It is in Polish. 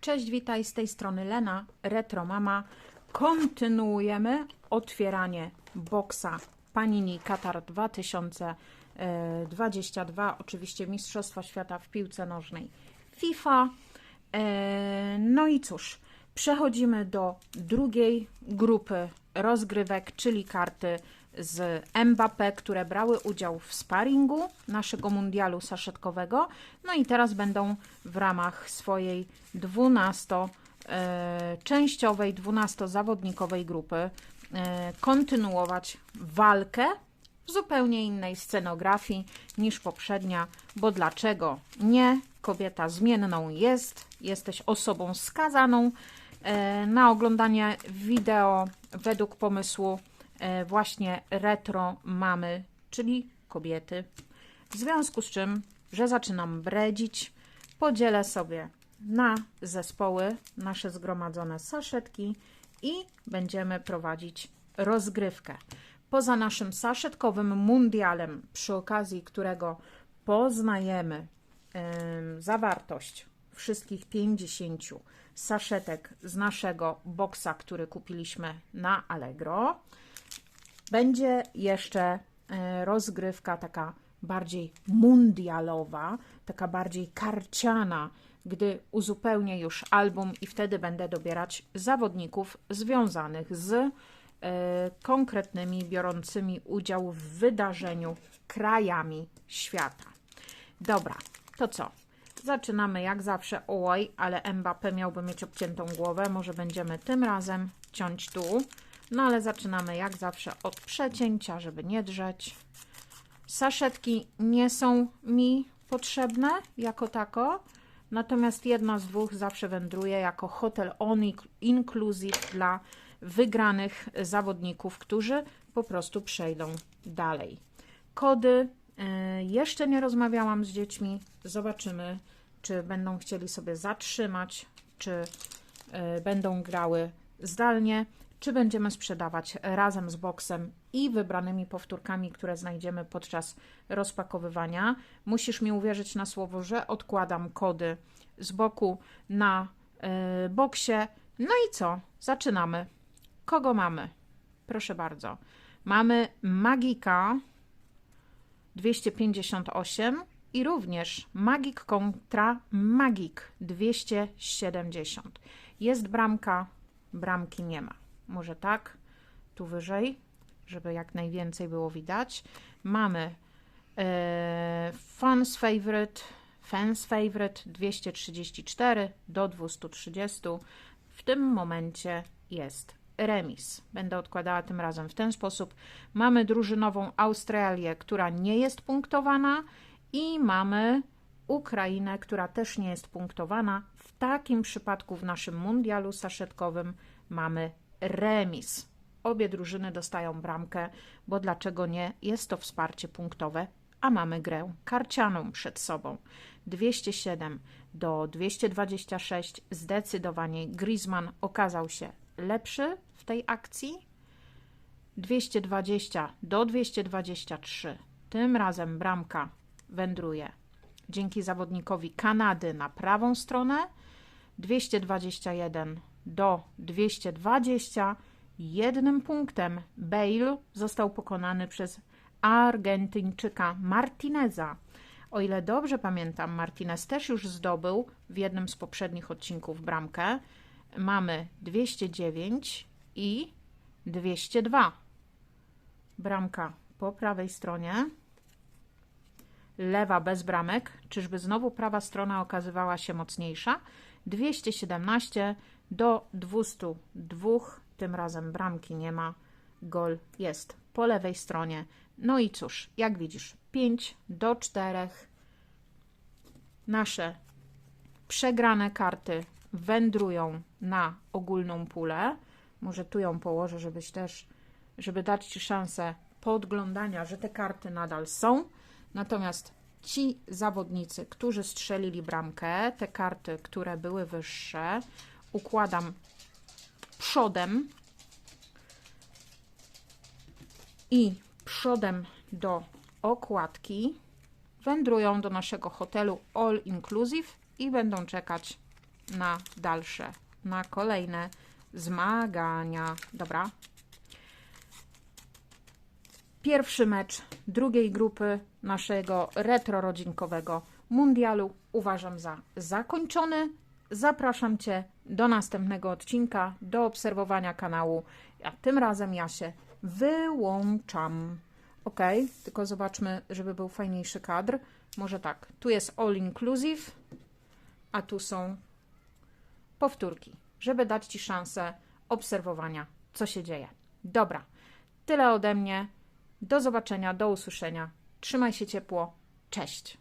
Cześć, witaj z tej strony Lena, Retro Mama. Kontynuujemy otwieranie boksa Panini Qatar 2022, oczywiście Mistrzostwa Świata w piłce nożnej FIFA. E, No i cóż, przechodzimy do drugiej grupy rozgrywek, czyli karty z Mbappé, które brały udział w sparingu naszego mundialu saszetkowego. No i teraz będą w ramach swojej 12-częściowej, 12-zawodnikowej grupy e, kontynuować walkę w zupełnie innej scenografii niż poprzednia, bo dlaczego nie? Kobieta zmienną jest, jesteś osobą skazaną e, na oglądanie wideo według pomysłu e, właśnie retro mamy, czyli kobiety. W związku z czym, że zaczynam bredzić, podzielę sobie na zespoły nasze zgromadzone saszetki i będziemy prowadzić rozgrywkę. Poza naszym saszetkowym mundialem, przy okazji którego poznajemy em, zawartość wszystkich 50 saszetek z naszego boksa, który kupiliśmy na Allegro, będzie jeszcze e, rozgrywka taka bardziej mundialowa, taka bardziej karciana, gdy uzupełnię już album i wtedy będę dobierać zawodników związanych z e, konkretnymi, biorącymi udział w wydarzeniu krajami świata. Dobra, to co? Zaczynamy jak zawsze. Oj, ale Mbappé miałby mieć obciętą głowę. Może będziemy tym razem ciąć tu. No ale zaczynamy jak zawsze od przecięcia, żeby nie drzeć. Saszetki nie są mi potrzebne jako tako, natomiast jedna z dwóch zawsze wędruje jako hotel on inclusive dla wygranych zawodników, którzy po prostu przejdą dalej. Kody. e, Jeszcze nie rozmawiałam z dziećmi. Zobaczymy, czy będą chcieli sobie zatrzymać, czy e, będą grały zdalnie, czy będziemy sprzedawać razem z boksem i wybranymi powtórkami, które znajdziemy podczas rozpakowywania. Musisz mi uwierzyć na słowo, że odkładam kody z boku na e, boksie. No i co? Zaczynamy. Kogo mamy? Proszę bardzo. Mamy Magika 258 i również Magik kontra Magik 270. Jest bramka, bramki nie ma. Może tak, tu wyżej, żeby jak najwięcej było widać. Mamy e, Fans Favorite, Fans Favorite 234 do 230. W tym momencie jest remis. Będę odkładała tym razem w ten sposób. Mamy drużynową Australię, która nie jest punktowana i mamy Ukrainę, która też nie jest punktowana. W takim przypadku w naszym mundialu saszetkowym mamy remis. Obie drużyny dostają bramkę, bo dlaczego nie? Jest to wsparcie punktowe, a mamy grę karcianą przed sobą. 207 do 226. Zdecydowanie Griezmann okazał się lepszy w tej akcji. 220 do 223. Tym razem bramka wędruje dzięki zawodnikowi Kanady na prawą stronę. 221 do 220. Jednym punktem Bale został pokonany przez Argentyńczyka Martineza. O ile dobrze pamiętam, Martinez też już zdobył w jednym z poprzednich odcinków bramkę. Mamy 209 i 202. Bramka po prawej stronie. Lewa bez bramek. Czyżby znowu prawa strona okazywała się mocniejsza? 217 do 202. Tym razem bramki nie ma. Gol jest po lewej stronie. No i cóż, jak widzisz, 5 do 4. Nasze przegrane karty wędrują na ogólną pulę. Może tu ją położę, żebyś też, żeby dać Ci szansę podglądania, że te karty nadal są. Natomiast ci zawodnicy, którzy strzelili bramkę, te karty, które były wyższe, układam przodem i przodem do okładki wędrują do naszego hotelu All Inclusive i będą czekać na dalsze, na kolejne zmagania. Dobra. Pierwszy mecz drugiej grupy naszego retro-rodzinkowego mundialu uważam za zakończony. Zapraszam Cię do następnego odcinka, do obserwowania kanału. A tym razem ja się wyłączam. Ok, tylko zobaczmy, żeby był fajniejszy kadr. Może tak, tu jest all inclusive, a tu są powtórki, żeby dać Ci szansę obserwowania, co się dzieje. Dobra, tyle ode mnie. Do zobaczenia, do usłyszenia. Trzymaj się ciepło. Cześć.